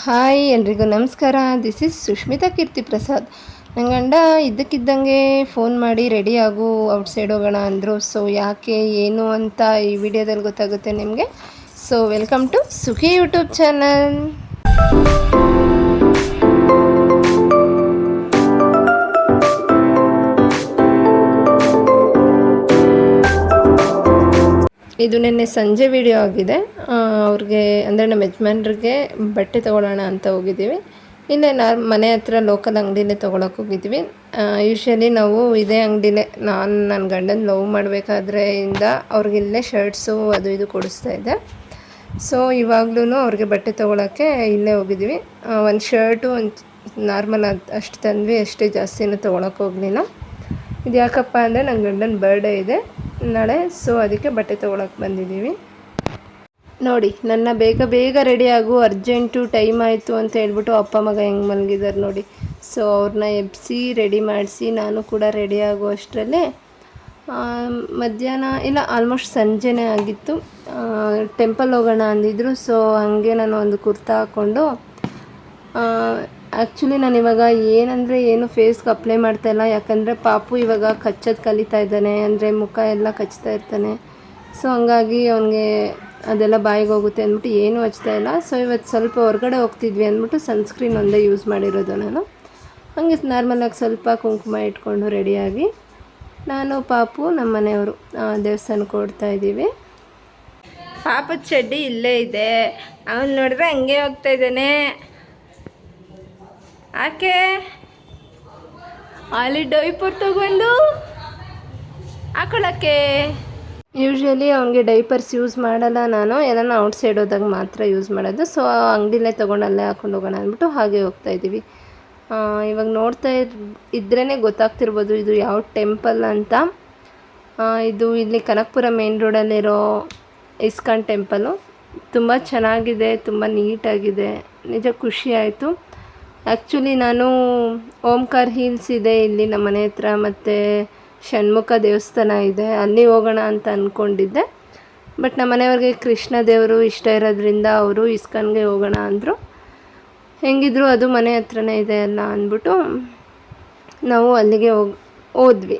Hi ಎಲ್ರಿಗೂ ನಮಸ್ಕಾರ. This is Sushmita Keerthi Prasad ನನ್ನ ಗಂಡ ಇದ್ದಕ್ಕಿದ್ದಂಗೆ ಫೋನ್ ಮಾಡಿ ರೆಡಿ ಆಗು ಔಟ್ಸೈಡ್ ಹೋಗೋಣ ಅಂದರು. ಸೊ ಯಾಕೆ, ಏನು ಅಂತ ಈ ವಿಡಿಯೋದಲ್ಲಿ ಗೊತ್ತಾಗುತ್ತೆ ನಿಮಗೆ? So welcome to Sukhi YouTube channel ಇದು ನಿನ್ನೆ ಸಂಜೆ ವಿಡಿಯೋ ಆಗಿದೆ. ಅವ್ರಿಗೆ, ಅಂದರೆ ನಮ್ಮ ಯಜಮಾನ್ರಿಗೆ ಬಟ್ಟೆ ತೊಗೊಳ್ಳೋಣ ಅಂತ ಹೋಗಿದ್ದೀವಿ. ಇಲ್ಲೇ ನಾರ್ ಮನೆ ಹತ್ರ ಲೋಕಲ್ ಅಂಗಡಿನೇ ತೊಗೊಳಕ್ಕೆ ಹೋಗಿದ್ವಿ ಯೂಶ್ವಲಿ ನಾವು ಇದೇ ಅಂಗಡಿನೇ, ನಾನು ನನ್ನ ಗಂಡನ ಲವ್ ಮಾಡಬೇಕಾದ್ರೆ ಇಂದ ಅವ್ರಿಗೆ ಇಲ್ಲೇ ಶರ್ಟ್ಸು ಅದು ಇದು ಕೊಡಿಸ್ತಾ ಇದ್ದೆ. ಸೊ ಇವಾಗ್ಲೂ ಅವ್ರಿಗೆ ಬಟ್ಟೆ ತೊಗೊಳಕ್ಕೆ ಇಲ್ಲೇ ಹೋಗಿದ್ವಿ ಒಂದು ಶರ್ಟು ಒಂದು ನಾರ್ಮಲ್ ಅಷ್ಟು ತಂದ್ವಿ, ಅಷ್ಟೇ ಜಾಸ್ತಿನೂ ತೊಗೊಳಕ್ಕೆ ಹೋಗಲಿಲ್ಲ. ಇದು ಯಾಕಪ್ಪ ಅಂದರೆ ನನ್ನ ಗಂಡನ ಬರ್ಡೇ ಇದೆ. ನಾಳೆ ಸೊ ಅದಕ್ಕೆ ಬಟ್ಟೆ ತೊಗೊಳಕ್ಕೆ ಬಂದಿದ್ದೀವಿ. ನೋಡಿ, ನನ್ನ ಬೇಗ ಬೇಗ ರೆಡಿ ಆಗು ಅರ್ಜೆಂಟು ಟೈಮ್ ಆಯಿತು ಅಂತ ಹೇಳ್ಬಿಟ್ಟು ಅಪ್ಪ ಮಗ ಹೆಂಗೆ ಮಲಗಿದ್ದಾರೆ ನೋಡಿ. ಸೊ ಅವ್ರನ್ನ ಎಬ್ಸಿ ರೆಡಿ ಮಾಡಿಸಿ, ನಾನು ಕೂಡ ರೆಡಿ ಆಗೋ ಅಷ್ಟರಲ್ಲೇ ಮಧ್ಯಾಹ್ನ, ಇಲ್ಲ ಆಲ್ಮೋಸ್ಟ್ ಸಂಜೆನೇ ಆಗಿತ್ತು. ಟೆಂಪಲ್ ಹೋಗೋಣ ಅಂದಿದ್ರು ಸೊ ಹಾಗೆ ನಾನು ಒಂದು ಕುರ್ತಾ ಹಾಕ್ಕೊಂಡು ಆ್ಯಕ್ಚುಲಿ ನಾನು ಇವಾಗ ಏನಂದರೆ ಏನು ಫೇಸ್ಗೆ ಅಪ್ಲೈ ಮಾಡ್ತಾ ಇಲ್ಲ, ಯಾಕಂದರೆ ಪಾಪು ಇವಾಗ ಕಚ್ಚೋದು ಕಲಿತಾ ಇದ್ದಾನೆ, ಅಂದರೆ ಮುಖ ಎಲ್ಲ ಕಚ್ತಾ ಇರ್ತಾನೆ. ಸೊ ಹಂಗಾಗಿ ಅವನಿಗೆ ಅದೆಲ್ಲ ಬಾಯಿಗೆ ಹೋಗುತ್ತೆ ಅಂದ್ಬಿಟ್ಟು ಏನೂ ಹಚ್ತಾ ಇಲ್ಲ. ಸೊ ಇವತ್ತು ಸ್ವಲ್ಪ ಹೊರಗಡೆ ಹೋಗ್ತಿದ್ವಿ ಅಂದ್ಬಿಟ್ಟು ಸನ್ಸ್ಕ್ರೀನ್ ಒಂದೇ ಯೂಸ್ ಮಾಡಿರೋದು ನಾನು. ಹಂಗೆ ನಾರ್ಮಲಾಗಿ ಸ್ವಲ್ಪ ಕುಂಕುಮ ಇಟ್ಕೊಂಡು ರೆಡಿಯಾಗಿ ನಾನು, ಪಾಪು, ನಮ್ಮ ಮನೆಯವರು ದೇವಸ್ಥಾನಕ್ಕೆ ಓಡ್ತಾ ಇದ್ದೀವಿ. ಪಾಪದ ಚಡ್ಡಿ ಇಲ್ಲೇ ಇದೆ. ಅವನು ನೋಡಿದ್ರೆ ಹಂಗೆ ಹೋಗ್ತಾ ಇದ್ದಾನೆ. ಆಕೆ ಅಲ್ಲಿ ಡೈಪರ್ ತಗೊಂಡು ಹಾಕೊಳಕ್ಕೆ. ಯೂಶ್ವಲಿ ಅವನಿಗೆ ಡೈಪರ್ಸ್ ಯೂಸ್ ಮಾಡಲ್ಲ ನಾನು, ಎಲ್ಲನ ಔಟ್ಸೈಡ್ ಹೋದಾಗ ಮಾತ್ರ ಯೂಸ್ ಮಾಡೋದು. ಸೊ ಅಂಗಡಿಲೇ ತೊಗೊಂಡು ಅಲ್ಲೇ ಹಾಕೊಂಡು ಹೋಗೋಣ ಅಂದ್ಬಿಟ್ಟು ಹಾಗೆ ಹೋಗ್ತಾ ಇದ್ದೀವಿ. ಇವಾಗ ನೋಡ್ತಾ ಇದ್ರೇ ಗೊತ್ತಾಗ್ತಿರ್ಬೋದು ಇದು ಯಾವ ಟೆಂಪಲ್ ಅಂತ. ಇದು ಇಲ್ಲಿ ಕನಕಪುರ ಮೇನ್ ರೋಡಲ್ಲಿರೋ ಇಸ್ಕಾನ್ ಟೆಂಪಲು ತುಂಬ ಚೆನ್ನಾಗಿದೆ, ತುಂಬ ನೀಟಾಗಿದೆ. ನಿಜ ಖುಷಿ ಆಯಿತು. ಆ್ಯಕ್ಚುಲಿ ನಾನು ಓಂಕಾರ್ ಹಿಲ್ಸ್ ಇದೆ ಇಲ್ಲಿ ನಮ್ಮ ಮನೆ ಹತ್ರ, ಮತ್ತು ಷಣ್ಮುಖ ದೇವಸ್ಥಾನ ಇದೆ, ಅಲ್ಲಿ ಹೋಗೋಣ ಅಂತ ಅಂದ್ಕೊಂಡಿದ್ದೆ ಬಟ್ ನಮ್ಮ ಮನೆಯವ್ರಿಗೆ ಕೃಷ್ಣ ದೇವರು ಇಷ್ಟ ಇರೋದ್ರಿಂದ ಅವರು ಇಸ್ಕಾನ್ಗೆ ಹೋಗೋಣ ಅಂದರು. ಹೆಂಗಿದ್ರು ಅದು ಮನೆ ಹತ್ರನೇ ಇದೆ ಅಲ್ಲ ಅಂದ್ಬಿಟ್ಟು ನಾವು ಅಲ್ಲಿಗೆ ಹೋಗಿ, ಹೋದ್ವಿ.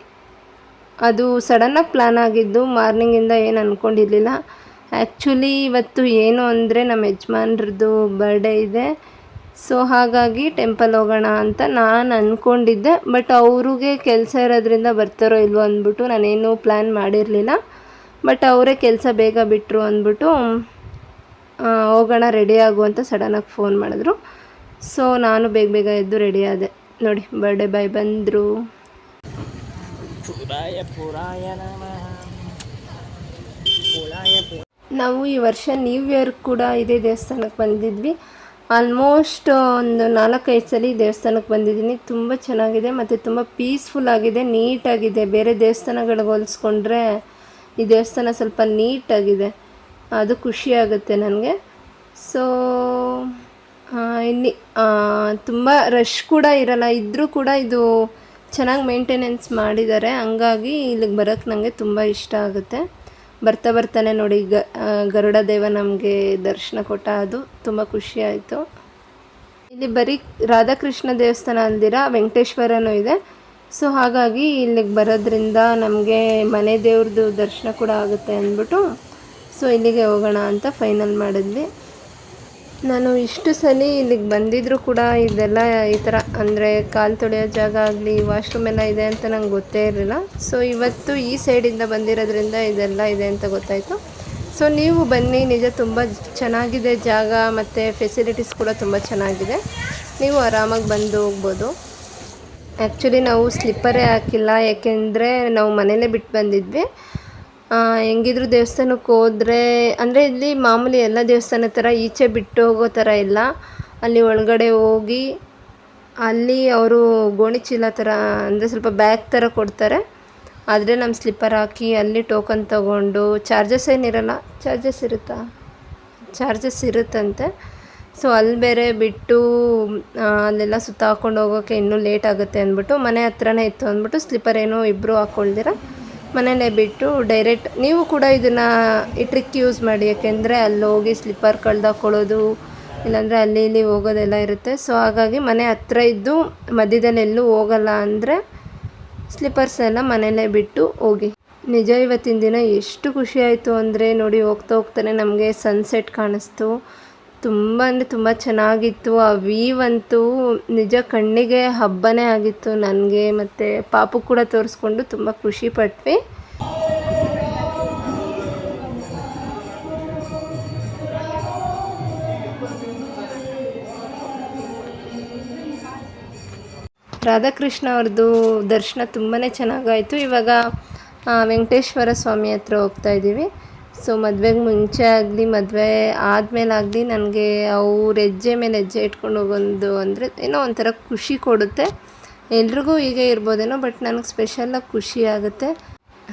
ಅದು ಸಡನ್ನಾಗಿ ಪ್ಲ್ಯಾನ್ ಆಗಿದ್ದು ಮಾರ್ನಿಂಗಿಂದ ಏನು ಅಂದ್ಕೊಂಡಿರಲಿಲ್ಲ ಆ್ಯಕ್ಚುಲಿ ಇವತ್ತು ಏನು ಅಂದರೆ ನಮ್ಮ ಯಜಮಾನ್ರದ್ದು ಬರ್ಡೇ ಇದೆ. ಸೊ ಹಾಗಾಗಿ ಟೆಂಪಲ್ ಹೋಗೋಣ ಅಂತ ನಾನು ಅಂದ್ಕೊಂಡಿದ್ದೆ ಬಟ್ ಅವ್ರಿಗೆ ಕೆಲಸ ಇರೋದ್ರಿಂದ ಬರ್ತಾರೋ ಇಲ್ವೋ ಅಂದ್ಬಿಟ್ಟು ನಾನೇನು ಪ್ಲ್ಯಾನ್ ಮಾಡಿರಲಿಲ್ಲ. ಬಟ್ ಅವರೇ ಕೆಲಸ ಬೇಗ ಬಿಟ್ಟರು ಅಂದ್ಬಿಟ್ಟು ಹೋಗೋಣ ರೆಡಿ ಆಗುವಂತ ಸಡನ್ನಾಗಿ ಫೋನ್ ಮಾಡಿದ್ರು. ಸೊ ನಾನು ಬೇಗ ಬೇಗ ಎದ್ದು ರೆಡಿ ಆದೆ. ನೋಡಿ ಬರ್ಡೇ ಬಾಯ್ ಬಂದರು. ನಾವು ಈ ವರ್ಷ ನ್ಯೂ ಇಯರ್ ಕೂಡ ಇದೇ ದೇವಸ್ಥಾನಕ್ಕೆ ಬಂದಿದ್ವಿ. ಆಲ್ಮೋಸ್ಟ್ ಒಂದು ನಾಲ್ಕೈದು ಸಲ ದೇವಸ್ಥಾನಕ್ಕೆ ಬಂದಿದ್ದೀನಿ. ತುಂಬ ಚೆನ್ನಾಗಿದೆ ಮತ್ತು ತುಂಬ ಪೀಸ್ಫುಲ್ ಆಗಿದೆ ನೀಟಾಗಿದೆ ಬೇರೆ ದೇವಸ್ಥಾನಗಳಿಗೆ ಹೋಲಿಸ್ಕೊಂಡ್ರೆ ಈ ದೇವಸ್ಥಾನ ಸ್ವಲ್ಪ ನೀಟಾಗಿದೆ ಅದು ಖುಷಿ ಆಗುತ್ತೆ ನನಗೆ. ಸೊ ಇಲ್ಲಿ ತುಂಬ ರಶ್ ಕೂಡ ಇರಲ್ಲ. ಇದ್ದರೂ ಕೂಡ ಇದು ಚೆನ್ನಾಗಿ ಮೇಂಟೆನೆನ್ಸ್ ಮಾಡಿದ್ದಾರೆ. ಹಂಗಾಗಿ ಇಲ್ಲಿಗೆ ಬರೋಕ್ಕೆ ನನಗೆ ತುಂಬ ಇಷ್ಟ ಆಗುತ್ತೆ. ಬರ್ತಾ ಬರ್ತಾನೆ ನೋಡಿ, ಗ ಗರುಡ ದೇವ ನಮಗೆ ದರ್ಶನ ಕೊಟ್ಟ ಅದು. ತುಂಬ ಖುಷಿ ಆಯಿತು. ಇಲ್ಲಿ ಬರೀ ರಾಧಾಕೃಷ್ಣ ದೇವಸ್ಥಾನ ಅಂದಿರ, ವೆಂಕಟೇಶ್ವರನೂ ಇದೆ. ಸೊ ಹಾಗಾಗಿ ಇಲ್ಲಿಗೆ ಬರೋದ್ರಿಂದ ನಮಗೆ ಮನೆ ದೇವ್ರದ್ದು ದರ್ಶನ ಕೂಡ ಆಗುತ್ತೆ ಅಂದ್ಬಿಟ್ಟು ಸೊ ಇಲ್ಲಿಗೆ ಹೋಗೋಣ ಅಂತ ಫೈನಲ್ ಮಾಡಿದ್ವಿ. ನಾನು ಇಷ್ಟು ಸಲ ಇಲ್ಲಿಗೆ ಬಂದಿದ್ದರೂ ಕೂಡ ಇದೆಲ್ಲ ಈ ಥರ ಅಂದರೆ ಕಾಲು ತೊಳೆಯೋ ಜಾಗ ಆಗಲಿ, ವಾಶ್ರೂಮ್ ಎಲ್ಲ ಇದೆ ಅಂತ ನಂಗೆ ಗೊತ್ತೇ ಇರಲಿಲ್ಲ. ಸೊ ಇವತ್ತು ಈ ಸೈಡಿಂದ ಬಂದಿರೋದ್ರಿಂದ ಇದೆಲ್ಲ ಇದೆ ಅಂತ ಗೊತ್ತಾಯಿತು. ಸೊ ನೀವು ಬನ್ನಿ, ನಿಜ ತುಂಬ ಚೆನ್ನಾಗಿದೆ ಜಾಗ ಮತ್ತು ಫೆಸಿಲಿಟೀಸ್ ಕೂಡ ತುಂಬ ಚೆನ್ನಾಗಿದೆ. ನೀವು ಆರಾಮಾಗಿ ಬಂದು ಹೋಗ್ಬೋದು. ಆ್ಯಕ್ಚುಲಿ ನಾವು ಸ್ಲಿಪ್ಪರೇ ಹಾಕಿಲ್ಲ, ಯಾಕೆಂದರೆ ನಾವು ಮನೇಲೇ ಬಿಟ್ಟು ಬಂದಿದ್ವಿ. ಹೆಂಗಿದ್ರು ದೇವಸ್ಥಾನಕ್ಕೆ ಹೋದರೆ, ಅಂದರೆ ಇಲ್ಲಿ ಮಾಮೂಲಿ ಎಲ್ಲ ದೇವಸ್ಥಾನದ ಥರ ಈಚೆ ಬಿಟ್ಟು ಹೋಗೋ ಥರ ಇಲ್ಲ. ಅಲ್ಲಿ ಒಳಗಡೆ ಹೋಗಿ, ಅಲ್ಲಿ ಅವರು ಗೋಣಿ ಚೀಲ ಥರ, ಅಂದರೆ ಸ್ವಲ್ಪ ಬ್ಯಾಗ್ ಥರ ಕೊಡ್ತಾರೆ. ಆದರೆ ನಮ್ಮ ಸ್ಲಿಪ್ಪರ್ ಹಾಕಿ ಅಲ್ಲಿ ಟೋಕನ್ ತೊಗೊಂಡು, ಚಾರ್ಜಸ್ ಏನಿರಲ್ಲ, ಚಾರ್ಜಸ್ ಇರುತ್ತಾ? ಚಾರ್ಜಸ್ ಇರುತ್ತಂತೆ. ಸೊ, ಅಲ್ಲಿ ಬೇರೆ ಬಿಟ್ಟು ಅಲ್ಲೆಲ್ಲ ಸುತ್ತ ಹಾಕ್ಕೊಂಡು ಹೋಗೋಕ್ಕೆ ಇನ್ನೂ ಲೇಟ್ ಆಗುತ್ತೆ ಅಂದ್ಬಿಟ್ಟು ಮನೆ ಹತ್ರನೇ ಇತ್ತು ಅಂದ್ಬಿಟ್ಟು ಸ್ಲಿಪ್ಪರ್ ಏನೋ ಇಬ್ಬರು ಹಾಕ್ಕೊಳ್ದಿರ. ಮನೇಲೇ ಬಿಟ್ಟು ಡೈರೆಕ್ಟ್ ನೀವು ಕೂಡ ಇದನ್ನು ಈ ಟ್ರಿಕ್ ಯೂಸ್ ಮಾಡಿ, ಯಾಕೆಂದರೆ ಅಲ್ಲಿ ಹೋಗಿ ಸ್ಲಿಪ್ಪರ್ ಕಳೆದಾಕೊಳ್ಳೋದು ಇಲ್ಲಾಂದರೆ ಅಲ್ಲಿ ಇಲ್ಲಿ ಹೋಗೋದೆಲ್ಲ ಇರುತ್ತೆ. ಸೊ ಹಾಗಾಗಿ ಮನೆ ಹತ್ರ ಇದ್ದು ಮಧ್ಯದಲ್ಲಿ ಎಲ್ಲೂ ಹೋಗಲ್ಲ ಅಂದರೆ ಸ್ಲಿಪ್ಪರ್ಸ್ ಎಲ್ಲ ಮನೆಯಲ್ಲೇ ಬಿಟ್ಟು ಹೋಗಿ. ನಿಜ ಇವತ್ತಿನ ದಿನ ಎಷ್ಟು ಖುಷಿ ಆಯಿತು ಅಂದರೆ ನೋಡಿ ಹೋಗ್ತಾ ಹೋಗ್ತಾನೆ ನಮಗೆ ಸನ್ಸೆಟ್ ಕಾಣಿಸ್ತು. ತುಂಬ ಅಂದರೆ ತುಂಬ ಚೆನ್ನಾಗಿತ್ತು. ಆ ವೀವ್ ಅಂತೂ ನಿಜ ಕಣ್ಣಿಗೆ ಹಬ್ಬನೇ ಆಗಿತ್ತು ನನಗೆ. ಮತ್ತು ಪಾಪು ಕೂಡ ತೋರಿಸ್ಕೊಂಡು ತುಂಬ ಖುಷಿ ಪಟ್ವಿ. ರಾಧಾಕೃಷ್ಣ ಅವ್ರದ್ದು ದರ್ಶನ ತುಂಬಾ ಚೆನ್ನಾಗಾಯಿತು. ಇವಾಗ ವೆಂಕಟೇಶ್ವರ ಸ್ವಾಮಿ ಹತ್ರ ಹೋಗ್ತಾ ಇದ್ದೀವಿ. ಸೊ ಮದುವೆಗೆ ಮುಂಚೆ ಆಗಲಿ, ಮದುವೆ ಆದಮೇಲೆ ಆಗಲಿ ನನಗೆ ಅವ್ರ ಹೆಜ್ಜೆ ಮೇಲೆ ಹೆಜ್ಜೆ ಇಟ್ಕೊಂಡು ಹೋಗೋದು ಅಂದರೆ ಏನೋ ಒಂಥರ ಖುಷಿ ಕೊಡುತ್ತೆ. ಎಲ್ರಿಗೂ ಹೀಗೆ ಇರ್ಬೋದೇನೋ, ಬಟ್ ನನಗೆ ಸ್ಪೆಷಲ್ಲಾಗಿ ಖುಷಿ ಆಗುತ್ತೆ.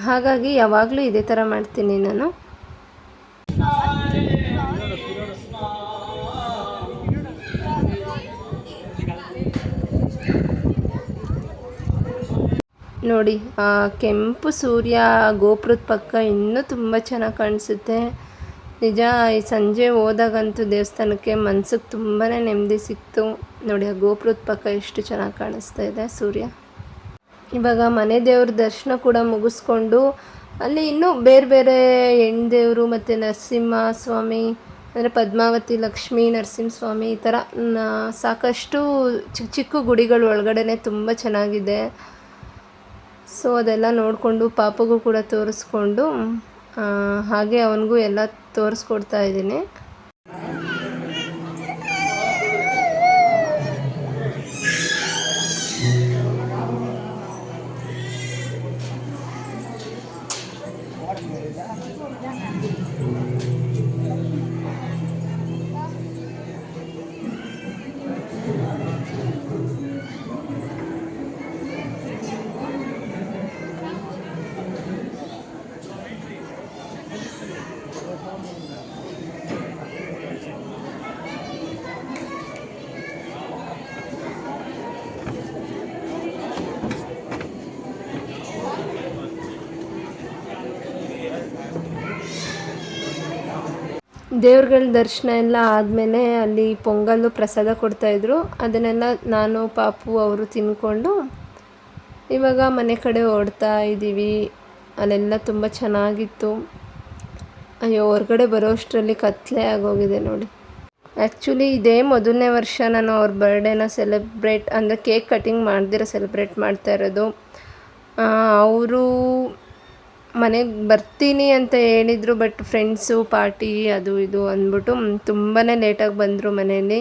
ಹಾಗಾಗಿ ಯಾವಾಗಲೂ ಇದೇ ಥರ ಮಾಡ್ತೀನಿ ನಾನು. ನೋಡಿ, ಆ ಕೆಂಪು ಸೂರ್ಯ ಗೋಪುರದ ಪಕ್ಕ ಇನ್ನೂ ತುಂಬ ಚೆನ್ನಾಗಿ ಕಾಣಿಸುತ್ತೆ. ನಿಜ, ಈ ಸಂಜೆ ಹೋದಾಗಂತೂ ದೇವಸ್ಥಾನಕ್ಕೆ ಮನ್ಸಿಗೆ ತುಂಬಾ ನೆಮ್ಮದಿ ಸಿಕ್ತು. ನೋಡಿ, ಆ ಗೋಪುರದ ಪಕ್ಕ ಎಷ್ಟು ಚೆನ್ನಾಗಿ ಕಾಣಿಸ್ತಾ ಇದೆ ಸೂರ್ಯ. ಇವಾಗ ಮನೆ ದೇವ್ರ ದರ್ಶನ ಕೂಡ ಮುಗಿಸ್ಕೊಂಡು ಅಲ್ಲಿ ಇನ್ನೂ ಬೇರೆ ಬೇರೆ ಹೆಣ್ದೇವರು ಮತ್ತು ನರಸಿಂಹ ಸ್ವಾಮಿ ಅಂದರೆ ಪದ್ಮಾವತಿ, ಲಕ್ಷ್ಮೀ, ನರಸಿಂಹಸ್ವಾಮಿ ಈ ಥರ ಸಾಕಷ್ಟು ಚಿಕ್ಕ ಚಿಕ್ಕ ಗುಡಿಗಳು ಒಳಗಡೆ ತುಂಬ ಚೆನ್ನಾಗಿದೆ. ಸೊ ಅದೆಲ್ಲ ನೋಡಿಕೊಂಡು ಪಾಪಗೂ ಕೂಡ ತೋರಿಸ್ಕೊಂಡು ಹಾಗೆ ಅವನಿಗೂ ಎಲ್ಲ ತೋರಿಸ್ಕೊಡ್ತಾ ಇದ್ದೀನಿ. ದೇವ್ರಗಳ ದರ್ಶನ ಎಲ್ಲ ಆದಮೇಲೆ ಅಲ್ಲಿ ಪೊಂಗಲ್ಲು ಪ್ರಸಾದ ಕೊಡ್ತಾಯಿದ್ರು ಅದನ್ನೆಲ್ಲ ನಾನು, ಪಾಪು ಅವರು ತಿನ್ಕೊಂಡು ಇವಾಗ ಮನೆ ಕಡೆ ಓಡ್ತಾ ಇದ್ದೀವಿ. ಅಲ್ಲೆಲ್ಲ ತುಂಬ ಚೆನ್ನಾಗಿತ್ತು. ಅಯ್ಯೋ, ಹೊರಗಡೆ ಬರೋ ಅಷ್ಟರಲ್ಲಿ ಕತ್ಲೆ ಆಗೋಗಿದೆ ನೋಡಿ. ಆ್ಯಕ್ಚುಲಿ ಇದೇ ಮೊದಲನೇ ವರ್ಷ ನಾನು ಅವ್ರ ಬರ್ಡೇನ ಸೆಲೆಬ್ರೇಟ್ ಅಂದರೆ ಕೇಕ್ ಕಟಿಂಗ್ ಮಾಡ್ದಿರ ಸೆಲೆಬ್ರೇಟ್ ಮಾಡ್ತಾ ಇರೋದು. ಅವರು ಮನೆಗೆ ಬರ್ತೀನಿ ಅಂತ ಹೇಳಿದರು ಬಟ್ ಫ್ರೆಂಡ್ಸು ಪಾರ್ಟಿ ಅದು ಇದು ಅಂದ್ಬಿಟ್ಟು ತುಂಬಾ ಲೇಟಾಗಿ ಬಂದರು ಮನೆಯಲ್ಲಿ.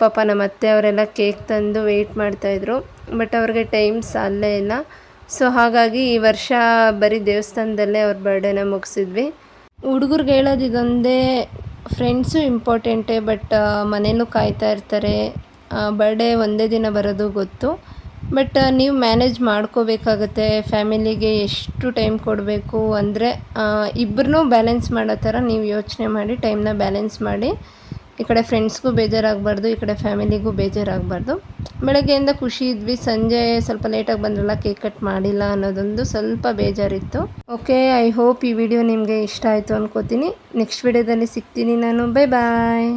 ಪಾಪ ನಮ್ಮ ಅತ್ತೆ ಅವರೆಲ್ಲ ಕೇಕ್ ತಂದು ವೆಯ್ಟ್ ಮಾಡ್ತಾಯಿದ್ರು ಬಟ್ ಅವ್ರಿಗೆ ಟೈಮ್ ಸಾಲೇ ಇಲ್ಲ. ಸೊ ಹಾಗಾಗಿ ಈ ವರ್ಷ ಬರೀ ದೇವಸ್ಥಾನದಲ್ಲೇ ಅವ್ರ ಬರ್ಡೇನ ಮುಗಿಸಿದ್ವಿ. ಹುಡುಗರಿಗೆ ಹೇಳೋದು ಇದೊಂದೇ ಫ್ರೆಂಡ್ಸು ಇಂಪಾರ್ಟೆಂಟೇ ಬಟ್ ಮನೇಲೂ ಕಾಯ್ತಾ ಇರ್ತಾರೆ. ಬರ್ಡೇ ಒಂದೇ ದಿನ ಬರೋದು ಗೊತ್ತು. ಬಟ್ ನೀವು ಮ್ಯಾನೇಜ್ ಮಾಡ್ಕೋಬೇಕಾಗತ್ತೆ. ಫ್ಯಾಮಿಲಿಗೆ ಎಷ್ಟು ಟೈಮ್ ಕೊಡಬೇಕು ಅಂದರೆ ಇಬ್ಬರನ್ನೂ ಬ್ಯಾಲೆನ್ಸ್ ಮಾಡೋ ಥರ ನೀವು ಯೋಚನೆ ಮಾಡಿ, ಟೈಮ್ನ ಬ್ಯಾಲೆನ್ಸ್ ಮಾಡಿ. ಈ ಕಡೆ ಫ್ರೆಂಡ್ಸ್ಗೂ ಬೇಜಾರಾಗಬಾರ್ದು, ಈ ಕಡೆ ಫ್ಯಾಮಿಲಿಗೂ ಬೇಜಾರಾಗಬಾರ್ದು. ಬೆಳಗ್ಗೆಯಿಂದ ಖುಷಿ ಇದ್ವಿ, ಸಂಜೆ ಸ್ವಲ್ಪ ಲೇಟಾಗಿ ಬಂದ್ರಲ್ಲ, ಕೇಕ್ ಕಟ್ ಮಾಡಿಲ್ಲ ಅನ್ನೋದೊಂದು ಸ್ವಲ್ಪ ಬೇಜಾರಿತ್ತು. ಓಕೆ, ಐ ಹೋಪ್ ಈ ವಿಡಿಯೋ ನಿಮಗೆ ಇಷ್ಟ ಆಯಿತು ಅನ್ಕೋತೀನಿ. ನೆಕ್ಸ್ಟ್ ವಿಡಿಯೋದಲ್ಲಿ ಸಿಗ್ತೀನಿ ನಾನು. Bye bye.